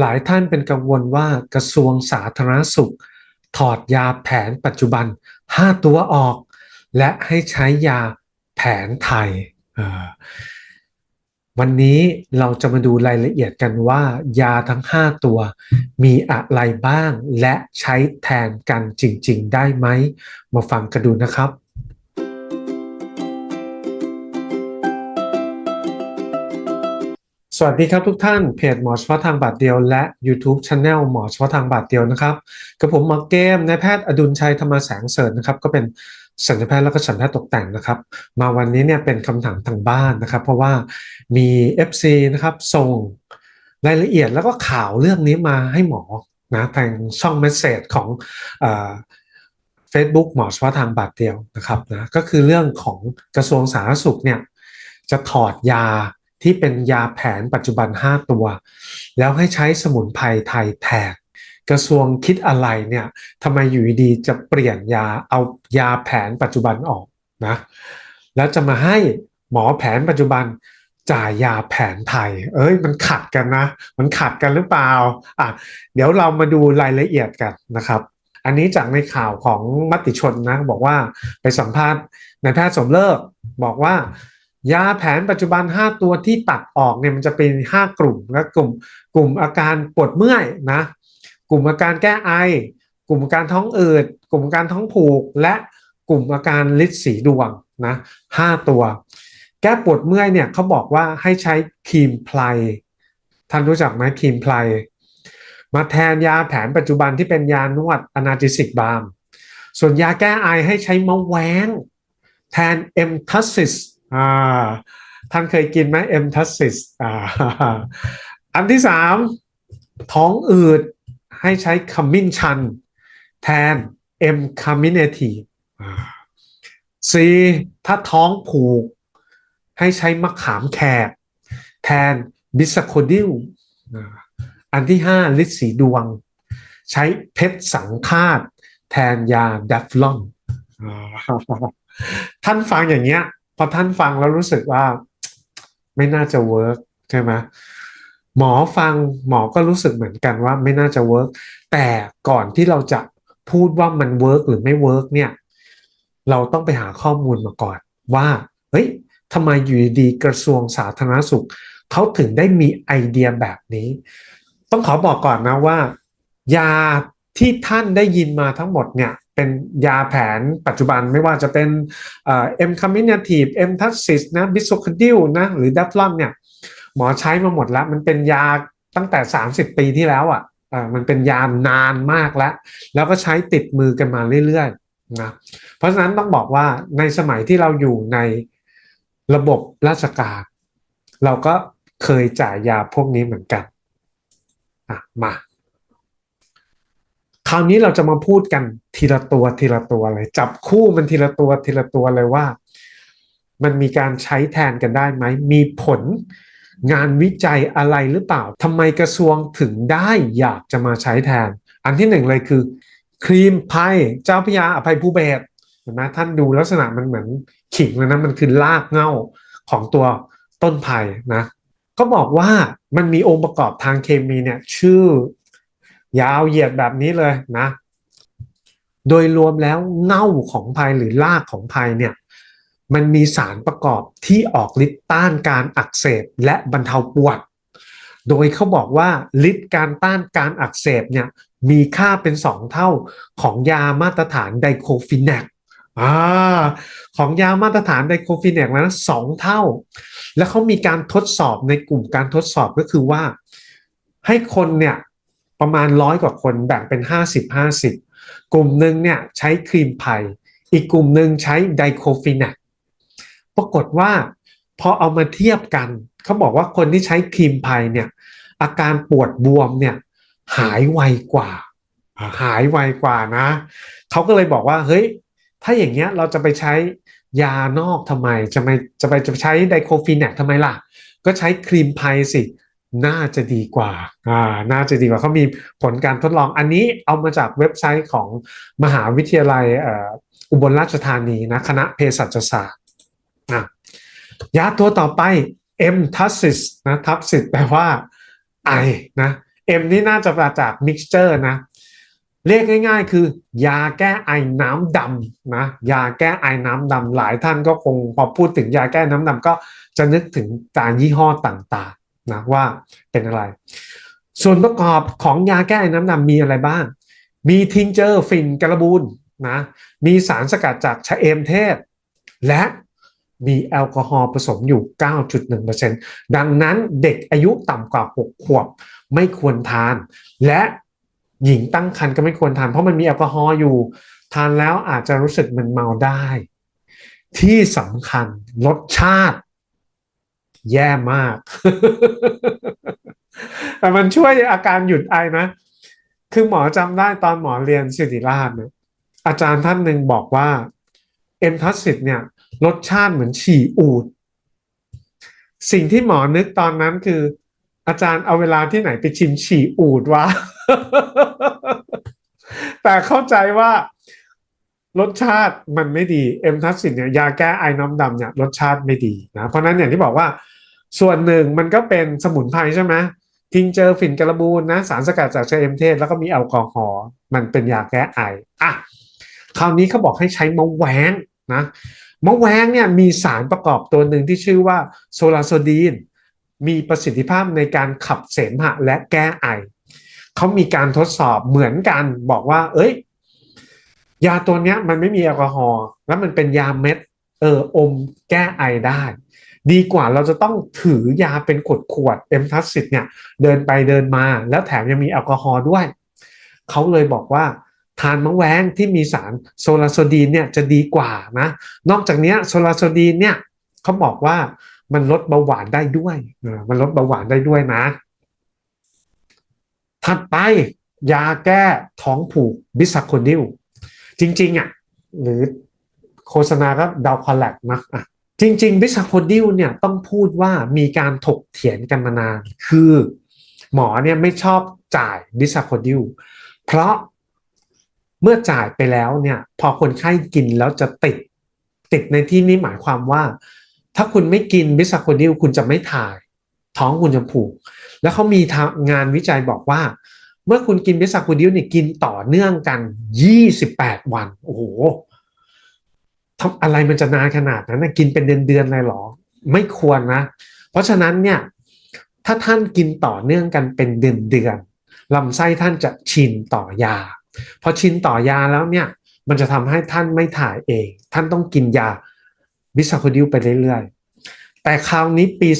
หลายท่านเป็นกังวลว่ากระทรวงสาธารณสุข ถอดยาแผนปัจจุบัน 5 ตัวออก และให้ใช้ยาแผนไทย วันนี้เราจะมาดูรายละเอียดกันว่า ยาทั้ง 5 ตัว มีอะไรบ้างและใช้แทนกันจริง ๆ ได้ไหม มาฟังกันดูนะครับ สวัสดีครับทุกท่านเพจหมอเฉพาะทางบาทเดียวและ YouTube c h anel หมอเฉพาะทางบาทเดียวนะครับกับผมหมอเกมนายแพทย์อดุลชัยธรรมแสงเสริญนะครับก็เป็นสัญญแพทย์และก็สัญญาตกแต่งนะครับ มาวันนี้เนี่ยเป็นคำถามทางบ้านนะครับ เพราะว่ามี FC นะครับส่งรายละเอียดแล้วก็ข่าวเรื่องนี้มาให้หมอนะทางช่องเมสเซจของเฟซบุ๊กหมอเฉพาะทางบาทเดียวนะครับนะก็คือเรื่องของกระทรวงสาธารณสุขเนี่ยจะถอดยา ที่เป็นยาแผนปัจจุบัน 5 ตัว แล้วให้ใช้สมุนไพรไทยแทนกระทรวงคิดอะไรเนี่ยทำไมอยู่ดีจะเปลี่ยนยาเอายาแผนปัจจุบันออกนะแล้วจะมาให้หมอแผนปัจจุบันจ่ายยาแผนไทย เอ้ย มันขัดกันนะ มันขัดกันหรือเปล่าอะเดี๋ยวเรามาดูรายละเอียดกันนะครับ อันนี้จากในข่าวของมติชนนะ บอกว่าไปสัมภาษณ์นายแพทย์สมเลิกบอกว่า ยาแผนปัจจุบัน 5 ตัวที่ตัดออกเนี่ยมันจะเป็น 5 กลุ่มและกลุ่ม กลุ่มอาการปวดเมื่อยนะกลุ่มอาการแก้ไอ กลุ่มอาการท้องอืดกลุ่มอาการท้องผูก และกลุ่มอาการลิดสีดวงนะห้าตัว แก้ปวดเมื่อยเนี่ยเขาบอกว่าให้ใช้ครีมไพลท่านรู้จักไหมครีมไพลมาแทนยาแผนปัจจุบันที่เป็นยานวดอนาจิสิกบาม ส่วนยาแก้ไอให้ใช้มะแว้งแทนเอ็มทัสซิส อ่าท่านเคยกินไหมเอ็มทัสซิสอ่าอันที่สามท้องอืดให้ใช้ขมิ้นชัน แทนเอ็มคามินเนทีสี่ถ้าท้องผูก ให้ใช้มะขามแขก แทนบิสโคดิลอันที่ห้าลิสีดวง ใช้เพชรสังคาดแทนยาดัฟลอนท่านฟังอย่างเงี้ย พอท่านฟังแล้วรู้สึกว่า ไม่น่าจะเวิร์กใช่ไหมหมอฟังหมอก็รู้สึกเหมือนกันว่าไม่น่าจะเวิร์กแต่ก่อนที่เราจะพูดว่ามันเวิร์กหรือไม่เวิร์กเนี่ย เราต้องไปหาข้อมูลมาก่อนว่าเฮ้ยทำไมอยู่ดีกระทรวงสาธารณสุขเขาถึงได้มีไอเดียแบบนี้ ต้องขอบอกก่อนนะว่า ยาที่ท่านได้ยินมาทั้งหมดเนี่ย เป็นยาแผนปัจจุบันไม่ว่าจะเป็นเอ็มคามินาทีฟเอ็มทัสซิสนะบิโซคดิลนะหรือดัฟลอนเนี่ยหมอใช้มาหมดแล้ว มันเป็นยาตั้งแต่ 30 ปีที่แล้วอะมันเป็นยานานมากแล้ว แล้วก็ใช้ติดมือกันมาเรื่อยๆนะเพราะฉะนั้นต้องบอกว่าในสมัยที่เราอยู่ในระบบราชการเราก็เคยจ่ายยาพวกนี้เหมือนกัน อะ มา คราวนี้เราจะมาพูดกันทีละตัวทีละตัวเลย จับคู่มันทีละตัวทีละตัวเลยว่า มันมีการใช้แทนกันได้ไหม มีผลงานวิจัยอะไรหรือเปล่าทำไมกระทรวงถึงได้อยากจะมาใช้แทน อันที่หนึ่งเลยคือ ครีมไพ่เจ้าพยาอภัยภูเบศเห็นไหมท่านดูลักษณะมันเหมือนขิงเลยนะมันคือรากเง่าของตัวต้นไผ่นะก็บอกว่ามันมีองค์ประกอบทางเคมีเนี่ยชื่อ ยาวเหยียดแบบนี้เลยนะ โดยรวมแล้วเง่าของไผ่หรือรากของไผ่เนี่ยมันมีสารประกอบที่ออกฤทธิ์ต้านการอักเสบและบรรเทาปวด โดยเขาบอกว่าฤทธิ์การต้านการอักเสบเนี่ยมีค่าเป็น2เท่าของยามาตรฐานไดโคฟินแนกอ่าของยามาตรฐานไดโคฟินแนกนั้นสองเท่า แล้วเขามีการทดสอบในกลุ่มการทดสอบก็คือว่า ให้คนเนี่ย ประมาณร้อยกว่าคนแบ่งเป็น 50-50 กลุ่มหนึ่งเนี่ยใช้ครีมไผ่อีกกลุ่มหนึ่งใช้ไดโคฟินแนกปรากฏว่าพอเอามาเทียบกันเขาบอกว่าคนที่ใช้ครีมไพเนี่ยอาการปวดบวมเนี่ยหายไวกว่า หายไวกว่านะเขาก็เลยบอกว่าเฮ้ยถ้าอย่างเงี้ยเราจะไปใช้ยานอกทำไมจะไปจะไปจะใช้ไดโคฟินแนกทำไมล่ะ ก็ใช้ครีมไพสิ น่าจะดีกว่าอ่าน่าจะดีกว่าเขามีผลการทดลองอันนี้เอามาจากเว็บไซต์ของมหาวิทยาลัยอุบลราชธานีนะคณะเภสัชศาสตร์นะยาตัวต่อไป M ทัสซิสนะทับซิสแปลว่าไอนะ M นี่น่าจะมาจาก mixture นะ เรียกง่าย ๆ คือยาแก้ไอน้ำดำนะยาแก้ไอน้ำดำหลายท่านก็คงพอพูดถึงยาแก้น้ำดำก็จะนึกถึงการยี่ห้อต่างๆ นะว่าเป็นอะไร ส่วนประกอบของยาแก้ไอน้ำดำมีอะไรบ้าง มีทิงเจอร์ฟินกระบูนนะมีสารสกัดจากชะเอมเทศ และมีแอลกอฮอล์ผสมอยู่ 9.1%ดังนั้นเด็กอายุต่ำกว่า 6 ขวบไม่ควรทาน และหญิงตั้งครรภ์ก็ไม่ควรทาน เพราะมันมีแอลกอฮอล์อยู่ ทานแล้วอาจจะรู้สึกมึนเมาได้ ที่สำคัญรสชาติ แย่มาก แต่มันช่วยอาการหยุดไอนะ คือหมอจำได้ตอนหมอเรียนศิริราชเนี่ยอาจารย์ท่านหนึ่งบอกว่าเอ็มทัสสิตเนี่ยรสชาติเหมือนฉี่อูด สิ่งที่หมอนึกตอนนั้นคือ อาจารย์เอาเวลาที่ไหนไปชิมฉี่อูดวะ แต่เข้าใจว่ารสชาติมันไม่ดีเอ็มทัสสินเนี่ยยาแก้ไอน้ำดำเนี่ยรสชาติไม่ดีนะเพราะฉะนั้นอย่างที่บอกว่า ส่วนหนึ่งมันก็เป็นสมุนไพรใช่ไหมทิงเจอฝิ่นกระบูนนะสารสกัดจากชะเอมเทศ แล้วก็มีแอลกอฮอล์มันเป็นยาแก้ไออะคราวนี้เขาบอกให้ใช้มะแวงนะมะแวงเนี่ยมีสารประกอบตัวหนึ่งที่ชื่อว่าโซลาโซดีน มีประสิทธิภาพในการขับเสมหะและแก้ไอเขามีการทดสอบเหมือนกันบอกว่า เอ้ย ยาตัวเนี้ยมันไม่มีแอลกอฮอล์แล้วมันเป็นยาเม็ดเอออมแก้ไอได้ ดีกว่าเราจะต้องถือยาเป็นขวดขวดเอ็มทัสซิตเนี่ยเดินไปเดินมา แล้วแถมยังมีแอลกอฮอล์ด้วย เขาเลยบอกว่าทานมะแว้งที่มีสารโซลาโซดีนเนี่ยจะดีกว่านะ นอกจากนี้โซลาโซดีนเนี่ยเขาบอกว่ามันลดเบาหวานได้ด้วยมันลดเบาหวานได้ด้วยนะ ถัดไปยาแก้ท้องผูกบิสซาโคดิลจริงๆอะหรือโฆษณาก็ดาวคอลแลกนะ จริงๆ บิสซาโคดิลเนี่ยต้องพูดว่ามีการถกเถียงกันมานาน คือหมอเนี่ยไม่ชอบจ่ายบิสซาโคดิลเพราะเมื่อจ่ายไปแล้วเนี่ยพอคนไข้กินแล้วจะติด ติดในที่นี้หมายความว่า ถ้าคุณไม่กินบิสซาโคดิลคุณจะไม่ถ่าย ท้องคุณจะผูก แล้วเขามีงานวิจัยบอกว่า เมื่อคุณกินบิสซาโคดิลเนี่ยกินต่อเนื่องกัน 28 วัน โอ้โห ทำอะไรมันจะนานขนาดนั้นนะกินเป็นเดือนๆเลยหรอ ไม่ควรนะ เพราะฉะนั้นเนี่ยถ้าท่านกินต่อเนื่องกันเป็นเดือนๆลำไส้ท่านจะชินต่อยา พอชินต่อยาแล้วเนี่ยมันจะทำให้ท่านไม่ถ่ายเอง ท่านต้องกินยาบิสซาโคดิลไปเรื่อยๆ แต่คราวนี้ปี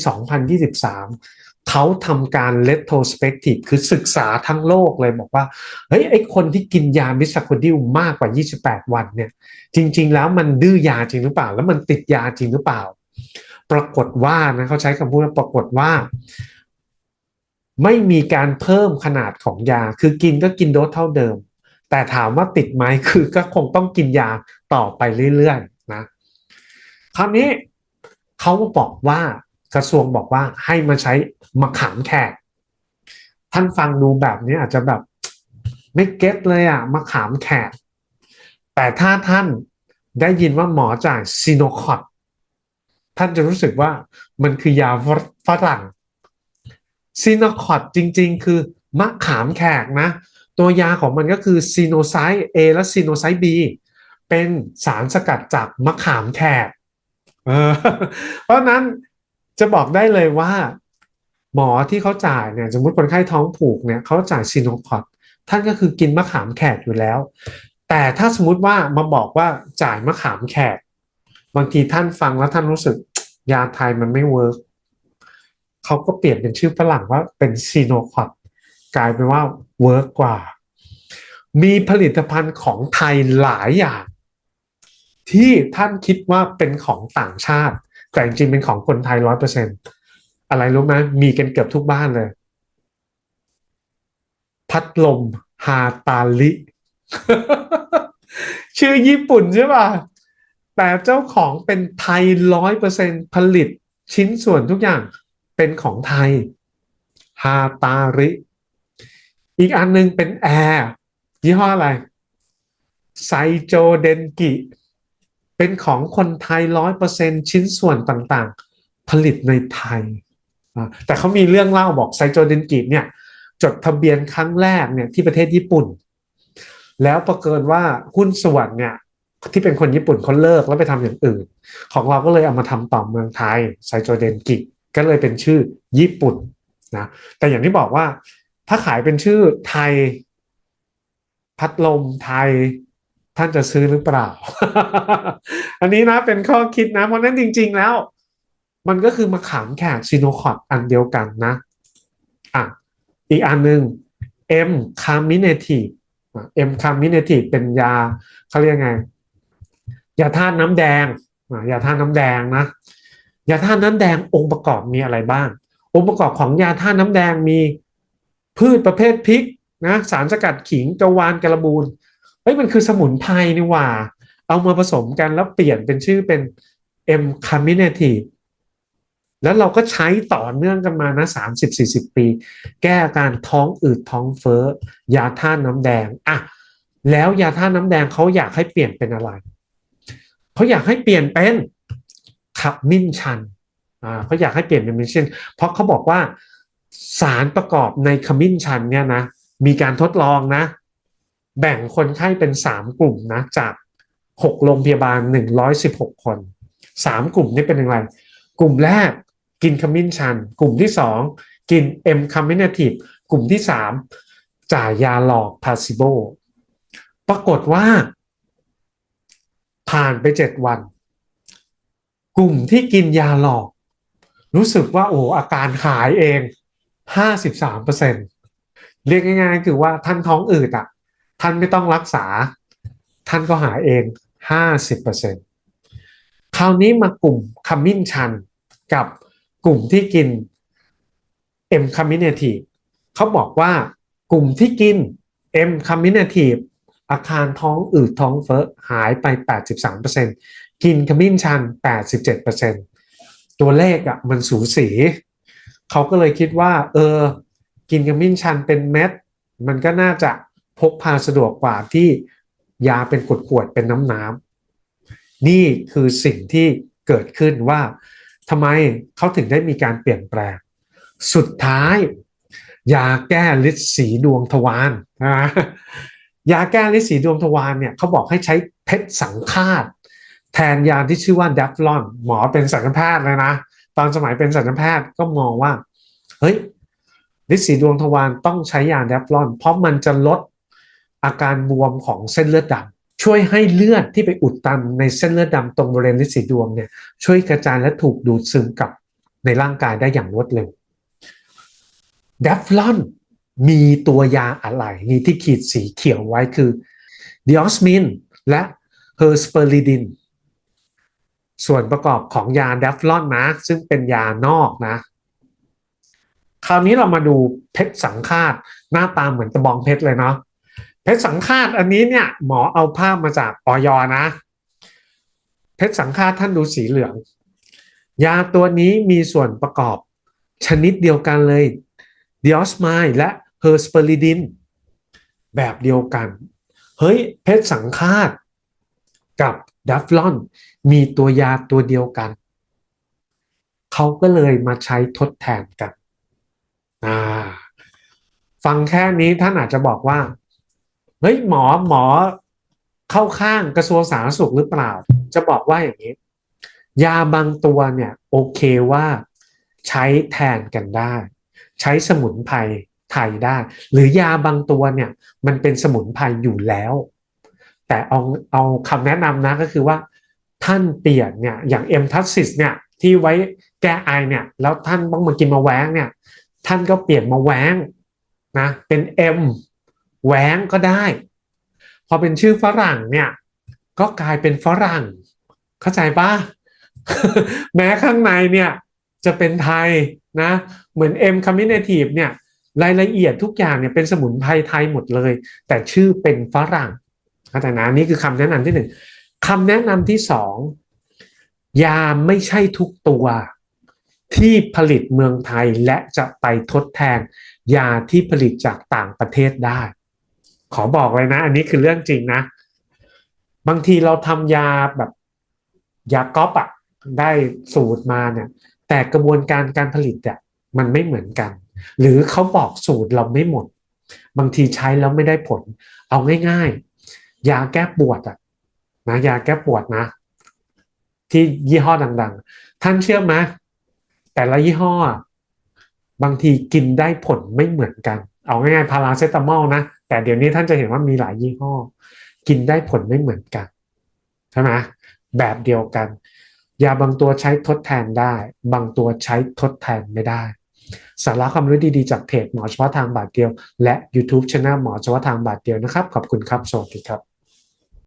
2023 เขาทำการ retrospective คือศึกษาทั้งโลกเลยบอกว่า เฮ้ย ไอคนที่กินยาบิสซาโคดิลมากกว่า 28 วันเนี่ย จริง ๆ แล้วมันดื้อยาจริงหรือเปล่า แล้วมันติดยาจริงหรือเปล่า ปรากฏว่านะเขาใช้คำพูดว่าปรากฏว่า ไม่มีการเพิ่มขนาดของยา คือกินก็กินโดสเท่าเดิม แต่ถามว่าติดไหมคือก็คงต้องกินยาต่อไปเรื่อยๆนะคราวนี้เขาบอกว่า กระทรวงบอกว่าให้มาใช้มะขามแขก ท่านฟังดูแบบนี้อาจจะแบบไม่เก็ตเลยอะมะขามแขก แต่ถ้าท่านได้ยินว่าหมอจ่ายซีโนคอตท่านจะรู้สึกว่ามันคือยาฝรั่งซีโนคอตจริง ๆ คือมะขามแขกนะ ตัวยาของมันก็คือซีโนไซต์ A และซีโนไซต์ B เป็นสารสกัดจากมะขามแขกเพราะนั้น จะบอกได้เลยว่า หมอที่เขาจ่ายเนี่ยสมมติคนไข้ท้องผูกเนี่ยเขาจ่ายซีโนคอตท่านก็คือกินมะขามแขกอยู่แล้ว แต่ถ้าสมมติว่ามาบอกว่าจ่ายมะขามแขก บางทีท่านฟังแล้วท่านรู้สึกยาไทยมันไม่เวิร์กเขาก็เปลี่ยนเป็นชื่อฝรั่งว่าเป็นซีโนคอตกลายเป็นว่าเวิร์กกว่า มีผลิตภัณฑ์ของไทยหลายอย่าง ที่ท่านคิดว่าเป็นของต่างชาติ แต่จริงเป็นของคนไทยร้อยเปอร์เซ็นอะไรรู้ไหมมีกันเกือบทุกบ้านเลย พัดลมฮาตาลิ ชื่อญี่ปุ่นใช่ป่ะ แต่เจ้าของเป็นไทยร้อยเปอร์เซ็นผลิตชิ้นส่วนทุกอย่างเป็นของไทยฮาตาริ อีกอันหนึงเป็นแอร์ยี่ห้ออะไรไซโจเดนกิ เป็นของคนไทยร้อยเปอร์เซ็นชิ้นส่วนต่างๆ ผลิตในไทย แต่เขามีเรื่องเล่าบอกไซโจเดนกิเนี่ยจดทะเบียนครั้งแรกเนี่ยที่ประเทศญี่ปุ่น แล้วประเกินว่าหุ้นส่วนเนี่ยที่เป็นคนญี่ปุ่นเขาเลิกแล้วไปทำอย่างอื่น ของเราก็เลยเอามาทำต่อเมืองไทยไซโจเดนกิก็เลยเป็นชื่อญี่ปุ่นนะแต่อย่างที่บอกว่าถ้าขายเป็นชื่อไทย พัดลมไทย ท่านจะซื้อหรือเปล่า อันนี้นะเป็นข้อคิดนะ เพราะนั้นจริง ๆแล้ว มันก็คือมาขามแขกซีโนคอร์ดอันเดียวกันนะอะอีกอันหนึ่ง M c a m i n a t i v M c a m i n a t i v เป็นยาเขาเรียกไง ยาธาตุน้ำแดงอะยาธาตุน้ำแดงนะ ยาธาตุน้ำแดงองค์ประกอบมีอะไรบ้าง องค์ประกอบของยาธาตุน้ำแดงมีพืชประเภทพริกนะสารสกัดขิงกระวานกระบูน เฮ้ยมันคือสมุนไพรนี่หว่า เอามาผสมกันแล้วเปลี่ยนเป็นชื่อเป็น M c a m i n a t i v แล้วเราก็ใช้ต่อเนื่องกันมานะสามสิบสี่สิบปี แก้อาการท้องอืดท้องเฟ้อ ยาท่าตุน้ำแดงอะแล้วยาท่าตุน้ำแดงเขาอยากให้เปลี่ยนเป็นอะไร เขาอยากให้เปลี่ยนเป็นขับมิ้นชันอ่าเขาอยากให้เปลี่ยนเป็นมินชันเพราะเขาบอกว่าสารประกอบในขมิ้นชันเนี่ยนะมีการทดลองนะ แบ่งคนไข้เป็นสามกลุ่มนะจากหกโรงพยาบาลหนึ่งร้อยสิบหกคนสามกลุ่มนี้เป็นยังไงกลุ่มแรกกินขมิ้นชัน กลุ่มที่สองกินเอ็มคามินาทีฟกลุ่มที่สามจ่ายยาหลอกพาซิโบปรากฏว่า ผ่านไปเจ็ดวัน กลุ่มที่กินยาหลอก รู้สึกว่าโอ้อาการหายเองห้าสิบสามเปอร์เซ็นเรียกง่ายๆคือว่าท่านท้องอืดอะ ท่านไม่ต้องรักษา ท่านก็หายเองห้าสิบเปอร์เซ็นคราวนี้มากลุ่มขมิ้นชันกับกลุ่มที่กิน M c a m i n a t i v เขาบอกว่ากลุ่มที่กิน M c a m i n a t i v อาการท้องอืดท้องเฟ้อหายไป 83%กินขมิ้นชัน 87%ตัวเลขอะ่ะมันสูสี เขาก็เลยคิดว่า เออ กินขมิ้นชันเป็นเม็ด มันก็น่าจะ พกพาสะดวกกว่าที่ยาเป็นขวดๆเป็นน้ำน้ำนี่คือสิ่งที่เกิดขึ้นว่าทำไมเขาถึงได้มีการเปลี่ยนแปลง สุดท้าย ยาแก้ฤทธิ์สีดวงทวารนะยาแก้ฤทธิ์สีดวงทวารเนี่ยเขาบอกให้ใช้เพชรสังฆาต แทนยาที่ชื่อว่าดัฟลอน หมอเป็นสัญญแพทย์เลยนะ ตอนสมัยเป็นสัญญแพทย์ก็มองว่า เฮ้ยฤทธิ์สีดวงทวารต้องใช้ยาดัฟลอน เพราะมันจะลด อาการบวมของเส้นเลือดดำช่วยให้เลือดที่ไปอุดตันในเส้นเลือดดำตรงบริเวณฤทธิ์สีดวงเนี่ยช่วยกระจายและถูกดูดซึมกลับในร่างกายได้อย่างรวดเร็วเดฟลอนมีตัวยาอะไรนี่ที่ขีดสีเขียวไว้คือดิออสมินและเฮอร์สเปอริดินส่วนประกอบของยาเดฟลอนนะ ซึ่งเป็นยานอกนะ คราวนี้เรามาดูเพชรสังฆาตหน้าตาเหมือนตะบองเพชรเลยเนาะ เพชรสังฆาตอันนี้เนี่ย หมอเอาภาพมาจากออยนะ เพชรสังฆาตท่านดูสีเหลือง ยาตัวนี้มีส่วนประกอบชนิดเดียวกันเลยดิออสไมและเฮอร์สเปอริดิน แบบเดียวกัน เฮ้ย เพชรสังฆาตกับดัฟลอนมีตัวยาตัวเดียวกัน เขาก็เลยมาใช้ทดแทนกัน ฟังแค่นี้ท่านอาจจะบอกว่า เฮ้ยหมอหมอเข้าข้างกระทรวงสาธารณสุขหรือเปล่า จะบอกว่าอย่างนี้ ยาบางตัวเนี่ยโอเคว่าใช้แทนกันได้ ใช้สมุนไพรไทยได้ หรือยาบางตัวเนี่ยมันเป็นสมุนไพรอยู่แล้ว แต่เอาเอาคำแนะนำนะก็คือว่าท่านเปลี่ยนเนี่ยอย่างเอ็มทัสซิสเนี่ยที่ไว้แก้ไอเนี่ยแล้วท่านต้องมากินมาแว้งเนี่ยท่านก็เปลี่ยนมาแว้งนะเป็นเอ็ม แหวงก็ได้ พอเป็นชื่อฝรั่งเนี่ย ก็กลายเป็นฝรั่ง เข้าใจปะแม้ข้างในเนี่ยจะเป็นไทยนะ เหมือน M c o m b i n a t i v e เนี่ยรายละเอียดทุกอย่างเนี่ยเป็นสมุนไพรไทยหมดเลย แต่ชื่อเป็นฝรั่งเข้าใจนะนี่คือคำแนะนำที่หนึ่งคำแนะนำที่สองยาไม่ใช่ทุกตัวที่ผลิตเมืองไทยและจะไปทดแทนยาที่ผลิตจากต่างประเทศได้ ขอบอกเลยนะ อันนี้คือเรื่องจริงนะ บางทีเราทำยาแบบยาก๊อปอะได้สูตรมาเนี่ย แต่กระบวนการการผลิตเนี่ยมันไม่เหมือนกัน หรือเขาบอกสูตรเราไม่หมด บางทีใช้แล้วไม่ได้ผล เอาง่ายๆ ยาแก้ปวดอะนะยาแก้ปวดนะ ที่ยี่ห้อดัง ๆ ท่านเชื่อไหมแต่ละยี่ห้อ บางทีกินได้ผลไม่เหมือนกัน เอาง่ายๆพาราเซตามอลนะ แต่เดี๋ยวนี้ท่านจะเห็นว่ามีหลายยี่ห้อ กินได้ผลไม่เหมือนกันใช่ไหมแบบเดียวกัน ยาบางตัวใช้ทดแทนได้ บางตัวใช้ทดแทนไม่ได้ สาระความรู้ดีๆ จากเพจหมอเฉพาะทางบาทเดียว และ YouTube c h anel หมอเฉพาะทางบาทเดียวนะครับ ขอบคุณครับ สวัสดีครับ